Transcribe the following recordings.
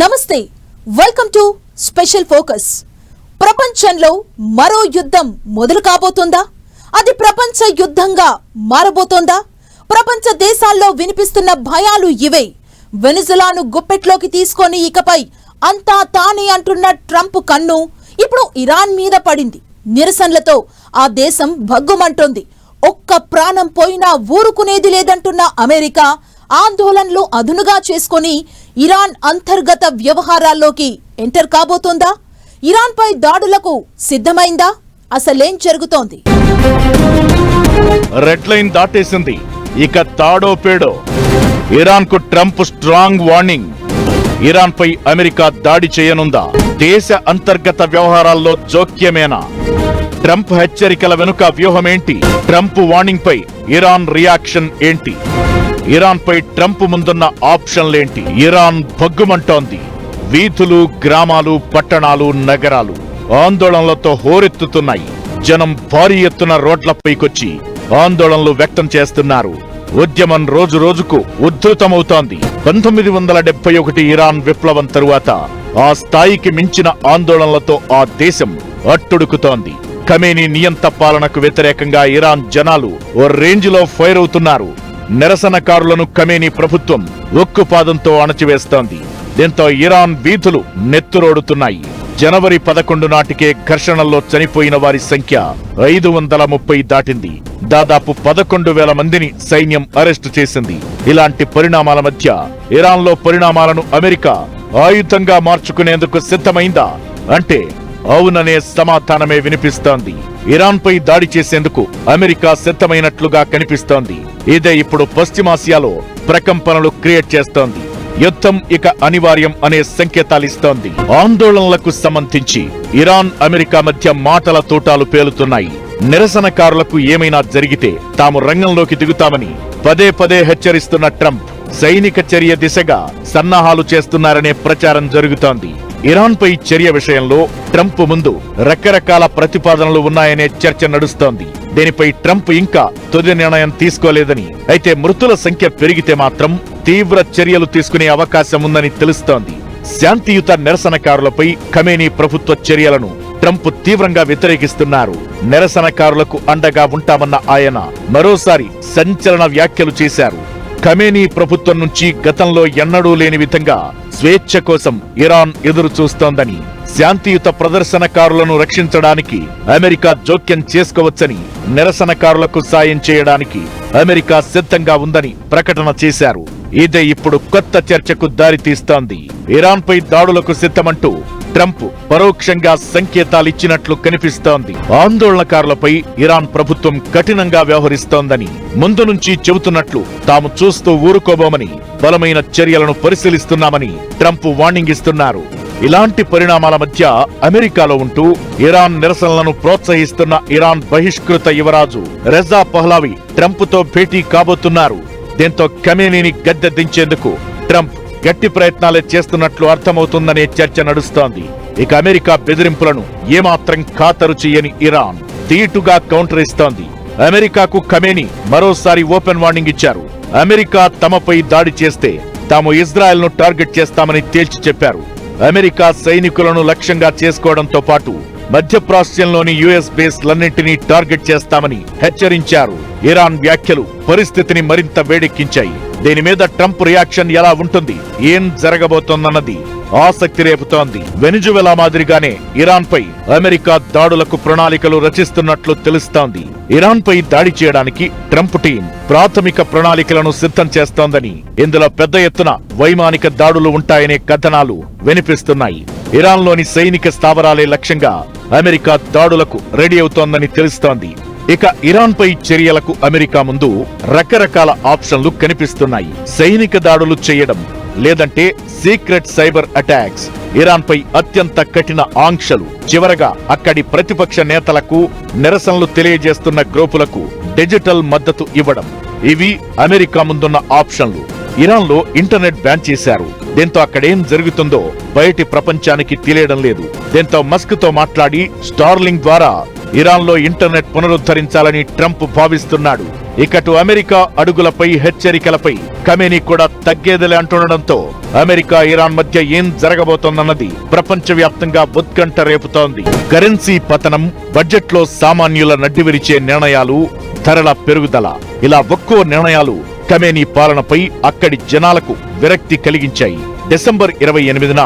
నమస్తే welcome to special focus ప్రపంచంలో మరో యుద్ధం మొదలు కాబోతోందా? అది ప్రపంచ యుద్ధంగా మారబోతోందా? ప్రపంచ దేశాల్లో వినిపిస్తున్న భయాలు ఇవే. వెనిజులాను గుప్పెట్లోకి తీసుకొని ఇకపై అంతా తానే అంటున్న ట్రంప్ కన్ను ఇప్పుడు ఇరాన్ మీద పడింది. నిరసనలతో ఆ దేశం భగ్గుమంటోంది. ఒక్క ప్రాణం పోయినా ఊరుకునేది లేదంటున్న అమెరికా ఆందోళనలు అదునుగా చేసుకొని ఇరాన్ అంతర్గత వ్యవహారాల్లోకి ఎంటర్ కాబోతోందా? ఇరాన్పై దాడులకు సిద్ధమైందా? అసలేం జరుగుతోంది? రెడ్ లైన్ దాటేసింది. ఇక తాడో పేడో. ఇరాన్కు ట్రంప్ స్ట్రాంగ్ వార్నింగ్. ఇరాన్ పై అమెరికా దాడి చేయనుందా? దేశ అంతర్గత వ్యవహారాల్లో జోక్యమేనా? ట్రంప్ హెచ్చరికల వెనుక వ్యూహమేంటి? ట్రంప్ వార్నింగ్ పై ఇరాన్ రియాక్షన్ ఏంటి? ఇరాన్ పై ట్రంప్ ముందున్న ఆప్షన్లేంటి? ఇరాన్ భగ్గుమంటోంది. వీధులు గ్రామాలు పట్టణాలు నగరాలు ఆందోళనలతో హోరెత్తుతున్నాయి. జనం భారీ ఎత్తున రోడ్లపైకొచ్చి ఆందోళనలు వ్యక్తం చేస్తున్నారు. ఉద్యమం రోజు రోజుకు ఉద్ధృతమవుతోంది పంతొమ్మిది వందల డెబ్బై ఒకటి ఇరాన్ విప్లవం తరువాత ఆ స్థాయికి మించిన ఆందోళనలతో ఆ దేశం అట్టుడుకుతోంది. ఖమేనీ నియంత పాలనకు వ్యతిరేకంగా ఇరాన్ జనాలు ఓ రేంజ్లో ఫైర్ అవుతున్నారు. నిరసనకారులను కమేని ప్రభుత్వం ఉక్కుపాదంతో అణచివేస్తోంది. దీంతో ఇరాన్ వీధులు నెత్తురోడుతున్నాయి. జనవరి పదకొండు నాటికే ఘర్షణల్లో చనిపోయిన వారి సంఖ్య ఐదు వందల ముప్పై దాటింది. దాదాపు పదకొండు వేల మందిని సైన్యం అరెస్టు చేసింది. ఇలాంటి పరిణామాల మధ్య ఇరాన్లో పరిణామాలను అమెరికా ఆయుధంగా మార్చుకునేందుకు సిద్ధమైందా? అంటే అవుననే సమాధానమే వినిపిస్తోంది. ఇరాన్ పై దాడి చేసేందుకు అమెరికా సిద్ధమైనట్లుగా కనిపిస్తోంది. ఇదే ఇప్పుడు పశ్చిమాసియాలో ప్రకంపనలు క్రియేట్ చేస్తోంది. యుద్ధం ఇక అనివార్యం అనే సంకేతాలిస్తోంది ఆందోళనలకు సంబంధించి ఇరాన్ అమెరికా మధ్య మాటల తూటాలు పేలుతున్నాయి. నిరసనకారులకు ఏమైనా జరిగితే తాము రంగంలోకి దిగుతామని పదే పదే హెచ్చరిస్తున్న ట్రంప్ సైనిక చర్య దిశగా సన్నాహాలు చేస్తున్నారనే ప్రచారం జరుగుతోంది. ఇరాన్ పై చర్య విషయంలో ట్రంప్ ముందు రకరకాల ప్రతిపాదనలు ఉన్నాయనే చర్చ నడుస్తోంది. దీనిపై ట్రంప్ ఇంకా తుది నిర్ణయం తీసుకోలేదని అయితే మృతుల సంఖ్య పెరిగితే మాత్రం తీవ్ర చర్యలు తీసుకునే అవకాశం ఉందని తెలుస్తోంది. శాంతియుత నిరసనకారులపై ఖమేనీ ప్రభుత్వ చర్యలను ట్రంప్ తీవ్రంగా వ్యతిరేకిస్తున్నారు. నిరసనకారులకు అండగా ఉంటామన్న ఆయన మరోసారి సంచలన వ్యాఖ్యలు చేశారు. ఖమేనీ ప్రభుత్వం నుంచి గతంలో ఎన్నడూ లేని విధంగా స్వేచ్ఛ కోసం ఇరాన్ ఎదురు చూస్తోందని శాంతియుత ప్రదర్శనకారులను రక్షించడానికి అమెరికా జోక్యం చేసుకోవచ్చని నిరసనకారులకు సాయం చేయడానికి అమెరికా సిద్ధంగా ఉందని ప్రకటన చేశారు. ఇదే ఇప్పుడు కొత్త చర్చకు దారితీస్తోంది. ఇరాన్పై దాడులకు సిద్ధమంటూ ట్రంప్ పరోక్షంగా సంకేతాలిచ్చినట్లు కనిపిస్తోంది. ఆందోళనకారులపై ఇరాన్ ప్రభుత్వం కఠినంగా వ్యవహరిస్తోందని ముందు నుంచి చెబుతున్నట్లు తాము చూస్తూ ఊరుకోబోమని బలమైన చర్యలను పరిశీలిస్తున్నామని ట్రంప్ వార్నింగ్ ఇస్తున్నారు. ఇలాంటి పరిణామాల మధ్య అమెరికాలో ఉంటూ ఇరాన్ నిరసనలను ప్రోత్సహిస్తున్న ఇరాన్ బహిష్కృత యువరాజు రెజా పహ్లావి ట్రంప్తో భేటీ కాబోతున్నారు. దీంతో కమేనీని గద్దె దించేందుకు ట్రంప్ గట్టి ప్రయత్నాలే చేస్తున్నట్లు అర్థమవుతుందనే చర్చ నడుస్తోంది. ఇక అమెరికా బెదిరింపులను ఏమాత్రం ఖాతరు చేయని ఇరాన్ ధీటుగా కౌంటర్ ఇస్తోంది. అమెరికాకు ఖమేని మరోసారి ఓపెన్ వార్నింగ్ ఇచ్చారు. అమెరికా తమపై దాడి చేస్తే తాము ఇజ్రాయెల్ను టార్గెట్ చేస్తామని తేల్చి చెప్పారు. అమెరికా సైనికులను లక్ష్యంగా చేసుకోవడంతో పాటు మధ్యప్రాచ్యంలోని యుఎస్ బేస్లన్నింటినీ టార్గెట్ చేస్తామని హెచ్చరించారు. ఇరాన్ వ్యాఖ్యలు పరిస్థితిని మరింత వేడెక్కించాయి. దీని మీద ట్రంప్ రియాక్షన్ ఎలా ఉంటుంది? ఏం జరగబోతోందన్నది ఆసక్తి రేపుతోంది. వెనిజువెలా మాదిరిగానే ఇరాన్ పై అమెరికా దాడులకు ప్రణాళికలు రచిస్తున్నట్లు తెలుస్తోంది. ఇరాన్ పై దాడి చేయడానికి ట్రంప్ టీం ప్రాథమిక ప్రణాళికలను సిద్ధం చేస్తోందని ఇందులో పెద్ద ఎత్తున వైమానిక దాడులు ఉంటాయనే కథనాలు వినిపిస్తున్నాయి. ఇరాన్లోని సైనిక స్థావరాలే లక్ష్యంగా అమెరికా దాడులకు రెడీ అవుతోందని తెలుస్తోంది. ఇక ఇరాన్ పై చర్యలకు అమెరికా ముందు రకరకాల ఆప్షన్లు కనిపిస్తున్నాయి. సైనిక దాడులు చేయడం లేదంటే సీక్రెట్ సైబర్ అటాక్స్. ఇరాన్ పై అత్యంత కఠిన ఆంక్షలు. చివరగా అక్కడి ప్రతిపక్ష నేతలకు నిరసనలు తెలియజేస్తున్న గ్రూపులకు డిజిటల్ మద్దతు ఇవ్వడం. ఇవి అమెరికా ముందున్న ఆప్షన్లు. ఇరాన్లో ఇంటర్నెట్ బ్యాన్ చేశారు. దీంతో అక్కడేం జరుగుతుందో బయటి ప్రపంచానికి తెలియడం లేదు. దీంతో మస్క్తో మాట్లాడి స్టార్లింగ్ ద్వారా ఇరాన్లో ఇంటర్నెట్ పునరుద్ధరించాలని ట్రంప్ భావిస్తున్నాడు. ఇకటు అమెరికా అడుగులపై హెచ్చరికలపై కమేనీ కూడా తగ్గేదిలే అంటుండడంతో అమెరికా ఇరాన్ మధ్య ఏం జరగబోతోందన్నది ప్రపంచవ్యాప్తంగా ఉత్కంఠ రేపుతోంది. కరెన్సీ పతనం బడ్జెట్లో సామాన్యుల నడ్డివిరిచే నిర్ణయాలు ధరల పెరుగుదల ఇలా ఒక్కో నిర్ణయాలు కమేనీ పాలనపై అక్కడి జనాలకు విరక్తి కలిగించాయి. డిసెంబర్ ఇరవై ఎనిమిదిన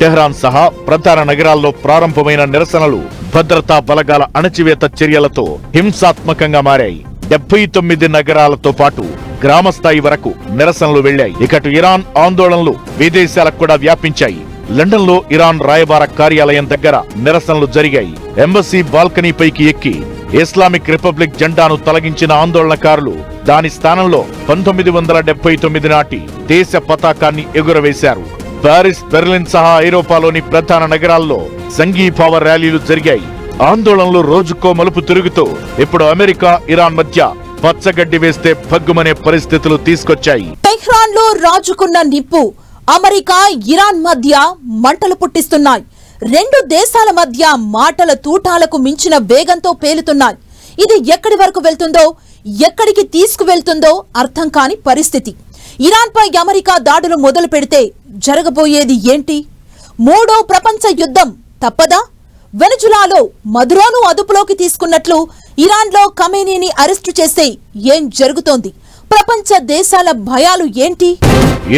టెహ్రాన్ సహా ప్రధాన నగరాల్లో ప్రారంభమైన నిరసనలు భద్రతా బలగాల అణచివేత చర్యలతో హింసాత్మకంగా మారాయి. డెబ్బై తొమ్మిది నగరాలతో పాటు గ్రామ స్థాయి వరకు నిరసనలు వెళ్ళాయి ఇకటు ఇరాన్ ఆందోళనలు విదేశాలకు కూడా వ్యాపించాయి. లండన్లో ఇరాన్ రాయబార కార్యాలయం దగ్గర నిరసనలు జరిగాయి. ఎంబసీ బాల్కనీ పైకి ఎక్కి ఇస్లామిక్ రిపబ్లిక్ జెండాను తొలగించిన ఆందోళనకారులు దాని స్థానంలో పంతొమ్మిది వందల డెబ్బై తొమ్మిది నాటి దేశ పతాకాన్ని ఎగురవేశారు. పారిస్ బెర్లిన్ సహా ఐరోపాలోని ప్రధాన నగరాల్లో సంఘీభావ ర్యాలీలు జరిగాయి. ఆందోళనలు రోజుకో మలుపు తిరుగుతూ ఇప్పుడు అమెరికా ఇరాన్ మధ్య పచ్చగడ్డి వేస్తే భగ్గుమనే పరిస్థితులు తీసుకొచ్చాయి. టెహ్రాన్లో రాజుకున్న నిప్పు అమెరికా ఇరాన్ మధ్య మంటలు పుట్టిస్తున్నాయి. రెండు దేశాల మధ్య మాటల తూటాలకు మించిన వేగంతో పేలుతున్నాయి. ఇది ఎక్కడి వరకు వెళ్తుందో ఎక్కడికి తీసుకువెళ్తుందో అర్థం కాని పరిస్థితి. ఇరాన్ పై అమెరికా దాడులు మొదలు పెడితే జరగబోయేది ఏంటి? మూడో ప్రపంచ యుద్ధం తప్పదా? వెనుజులాలో మధురోను అదుపులోకి తీసుకున్నట్లు ఇరాన్లో కమేనీని అరెస్టు చేస్తే ఏం జరుగుతోంది? ప్రపంచ దేశాల భయాలు ఏంటి?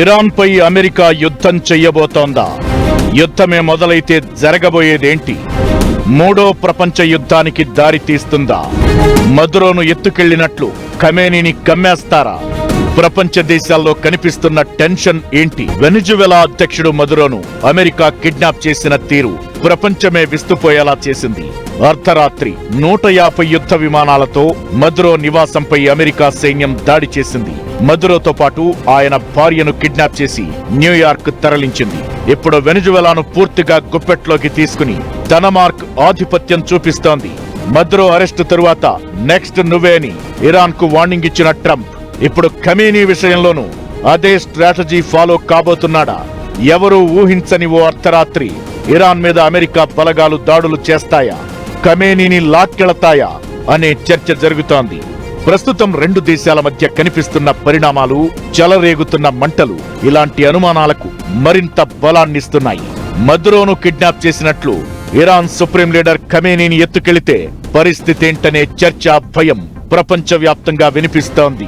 ఇరాన్ పై అమెరికా యుద్ధం చెయ్యబోతోందా యుద్ధమే మొదలైతే జరగబోయేదేంటి? మూడో ప్రపంచ యుద్ధానికి దారి తీస్తుందా? మధురోను ఎత్తుకెళ్ళినట్లు కమేనీని కమ్మేస్తారా? ప్రపంచ దేశాల్లో కనిపిస్తున్న టెన్షన్ ఏంటి? వెనిజువెలా అధ్యక్షుడు మధురోను అమెరికా కిడ్నాప్ చేసిన తీరు ప్రపంచమే విస్తుపోయేలా చేసింది. అర్ధరాత్రి నూట యాభై యుద్ధ విమానాలతో మధురో నివాసంపై అమెరికా సైన్యం దాడి చేసింది. మధురోతో పాటు ఆయన భార్యను కిడ్నాప్ చేసి న్యూయార్క్ తరలించింది. ఇప్పుడు వెనుజువెలాను పూర్తిగా గుప్పెట్లోకి తీసుకుని డనమార్క్ ఆధిపత్యం చూపిస్తోంది. మద్రో అరెస్టు తరువాత నెక్స్ట్ నువ్వే అని ఇరాన్కు వార్నింగ్ ఇచ్చిన ట్రంప్. ఇప్పుడు ఖమీనీ విషయంలోనూ అదే స్ట్రాటజీ ఫాలో కాబోతున్నాడా? ఎవరూ ఊహించని ఓ అర్ధరాత్రి ఇరాన్ మీద అమెరికా బలగాలు దాడులు చేస్తాయా? ఖమేనీని లాక్కెళతాయా? అనే చర్చ జరుగుతోంది. ప్రస్తుతం రెండు దేశాల మధ్య కనిపిస్తున్న పరిణామాలు చెలరేగుతున్న మంటలు ఇలాంటి అనుమానాలకు మరింత బలాన్నిస్తున్నాయి. మధురోను కిడ్నాప్ చేసినట్లు ఇరాన్ సుప్రీం లీడర్ ఖమేనీని ఎత్తుకెళితే పరిస్థితేంటనే చర్చ భయం ప్రపంచవ్యాప్తంగా వినిపిస్తోంది.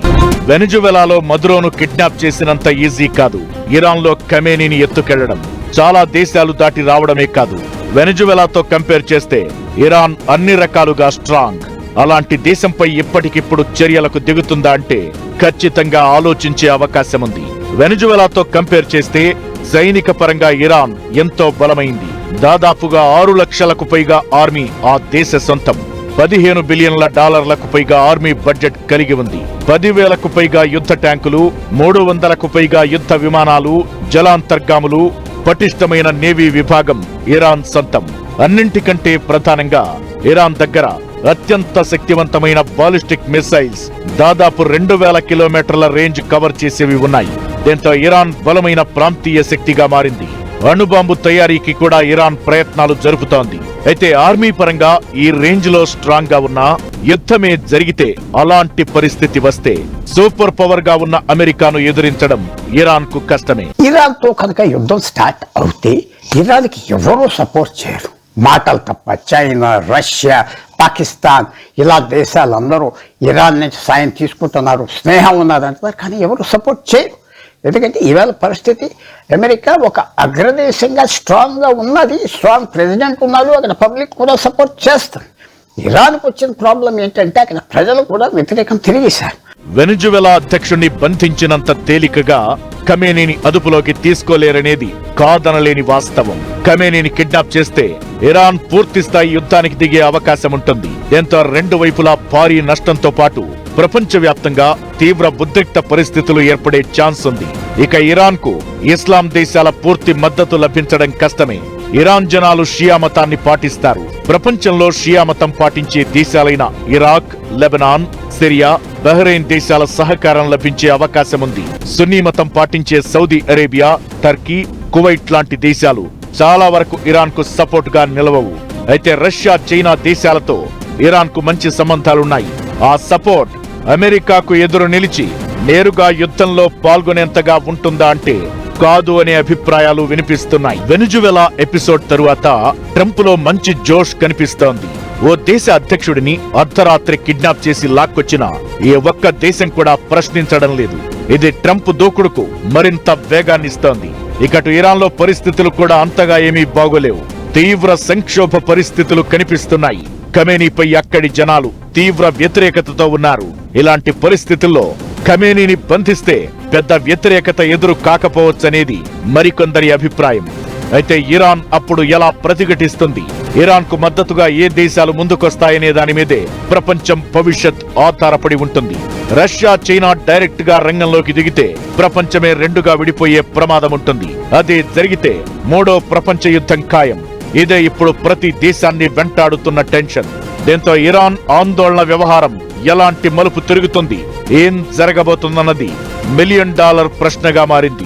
వెనుజువెలాలో మధురోను కిడ్నాప్ చేసినంత ఈజీ కాదు. ఇరాన్లో కమేనీని ఎత్తుకెళ్ళడం. చాలా దేశాలు దాటి రావడమే కాదు. వెనుజువెలాతో కంపేర్ చేస్తే ఇరాన్ అన్ని రకాలుగా స్ట్రాంగ్. అలాంటి దేశంపై ఇప్పటికిప్పుడు చర్యలకు దిగుతుందా అంటే ఖచ్చితంగా ఆలోచించే అవకాశం ఉంది. వెనుజువెలాతో కంపేర్ చేస్తే సైనిక పరంగా ఇరాన్ ఎంతో బలమైంది. దాదాపుగా ఆరు లక్షలకు పైగా ఆర్మీ ఆ దేశ సొంతం. పదిహేను బిలియన్ల డాలర్లకు పైగా ఆర్మీ బడ్జెట్ కలిగి ఉంది. పదివేలకు పైగా యుద్ధ ట్యాంకులు మూడు వందలకు పైగా యుద్ధ విమానాలు జలాంతర్గాములు పటిష్టమైన నేవీ విభాగం ఇరాన్ సొంతం. అన్నింటికంటే ప్రధానంగా ఇరాన్ దగ్గర అత్యంత శక్తివంతమైన బాలిస్టిక్ మిసైల్స్ దాదాపు రెండు వేల కిలోమీటర్ల రేంజ్ కవర్ చేసేవి ఉన్నాయి. దీంతో ఇరాన్ బలమైన ప్రాంతీయ శక్తిగా మారింది. అణుబాంబు తయారీకి కూడా ఇరాన్ ప్రయత్నాలు జరుపుతోంది. అయితే ఆర్మీ పరంగా ఈ రేంజ్లో స్ట్రాంగ్గా ఉన్న యుద్ధమే జరిగితే అలాంటి పరిస్థితి వస్తే సూపర్ పవర్గా ఉన్న అమెరికాను ఎదిరించడం ఇరాన్కు కష్టమే. ఇరాన్తో కనుక యుద్ధం స్టార్ట్ అవుతే ఇరాన్కి ఎవరూ సపోర్ట్ చేయరు. మాటలు తప్ప చైనా రష్యా పాకిస్తాన్ ఇలా దేశాలందరూ ఇరాన్ నుంచి సాయం తీసుకుంటున్నారు. స్నేహం ఉన్నదంటారు కానీ ఎవరు సపోర్ట్ చేయరు. ఎందుకంటే ఇవాళ పరిస్థితి అమెరికా ఒక అగ్రదేశంగా స్ట్రాంగ్గా ఉన్నది. స్ట్రాంగ్ ప్రెసిడెంట్ ఉన్నారు అక్కడ పబ్లిక్ కూడా సపోర్ట్ చేస్తారు ఇరాన్కు వచ్చిన ప్రాబ్లం ఏంటంటే అక్కడ ప్రజలు కూడా వ్యతిరేకం తిరిగేశారు. వెనుజువెలా అధ్యక్షుణ్ణి బంధించినంత తేలికగా కమేనీని అదుపులోకి తీసుకోలేరనేది కాదనలేని వాస్తవం. కమేనీని కిడ్నాప్ చేస్తే ఇరాన్ పూర్తి స్థాయి యుద్ధానికి దిగే అవకాశం ఉంటుంది. దీంతో రెండు వైపులా భారీ నష్టంతో పాటు ప్రపంచవ్యాప్తంగా తీవ్ర ఉద్రిక్త పరిస్థితులు ఏర్పడే ఛాన్స్ ఉంది. ఇక ఇరాన్కు ఇస్లాం దేశాల పూర్తి మద్దతు లభించడం కష్టమే. ఇరాన్ జనాలు షియా మతాన్ని పాటిస్తారు. ప్రపంచంలో షియా మతం పాటించే దేశాలైన ఇరాక్ లెబనాన్ సిరియా బహ్రెయిన్ దేశాల సహకారం లభించే అవకాశం ఉంది. సున్నీ మతం పాటించే సౌదీ అరేబియా టర్కీ కువైట్ లాంటి దేశాలు చాలా వరకు ఇరాన్కు సపోర్ట్గా నిలవవు. అయితే రష్యా చైనా దేశాలతో ఇరాన్కు మంచి సంబంధాలున్నాయి. ఆ సపోర్ట్ అమెరికాకు ఎదురు నిలిచి నేరుగా యుద్ధంలో పాల్గొనేంతగా ఉంటుందా అంటే కాదు అనే అభిప్రాయాలు వినిపిస్తున్నాయి. వెనుజువెలా ఎపిసోడ్ తరువాత ట్రంప్లో మంచి జోష్ కనిపిస్తోంది. ఓ దేశ అధ్యక్షుడిని అర్ధరాత్రి కిడ్నాప్ చేసి లాక్కొచ్చిన ఏ ఒక్క దేశం కూడా ప్రశ్నించడం లేదు. ఇది ట్రంప్ దూకుడుకు మరింత వేగాన్నిస్తోంది. ఇకటు ఇరాన్లో పరిస్థితులు కూడా అంతగా ఏమీ బాగోలేవు. తీవ్ర సంక్షోభ పరిస్థితులు కనిపిస్తున్నాయి. ఖమేనీపై అక్కడి జనాలు తీవ్ర వ్యతిరేకతతో ఉన్నారు. ఇలాంటి పరిస్థితుల్లో ఖమేనీని బంధిస్తే పెద్ద వ్యతిరేకత ఎదురు కాకపోవచ్చనేది మరికొందరి అభిప్రాయం. అయితే ఇరాన్ అప్పుడు ఎలా ప్రతిఘటిస్తుంది? ఇరాన్కు మద్దతుగా ఏ దేశాలు ముందుకొస్తాయనే దాని మీదే ప్రపంచం భవిష్యత్ ఆధారపడి ఉంటుంది. రష్యా చైనా డైరెక్ట్గా రంగంలోకి దిగితే ప్రపంచమే రెండుగా విడిపోయే ప్రమాదం ఉంటుంది. అదే జరిగితే మూడో ప్రపంచ యుద్ధం ఖాయం. ఇదే ఇప్పుడు ప్రతి దేశాన్ని వెంటాడుతున్న టెన్షన్. దీంతో ఇరాన్ ఆందోళన వ్యవహారం ఎలాంటి మలుపు తిరుగుతుంది? ఏం జరగబోతుందన్నది మిలియన్ డాలర్ ప్రశ్నగా మారింది.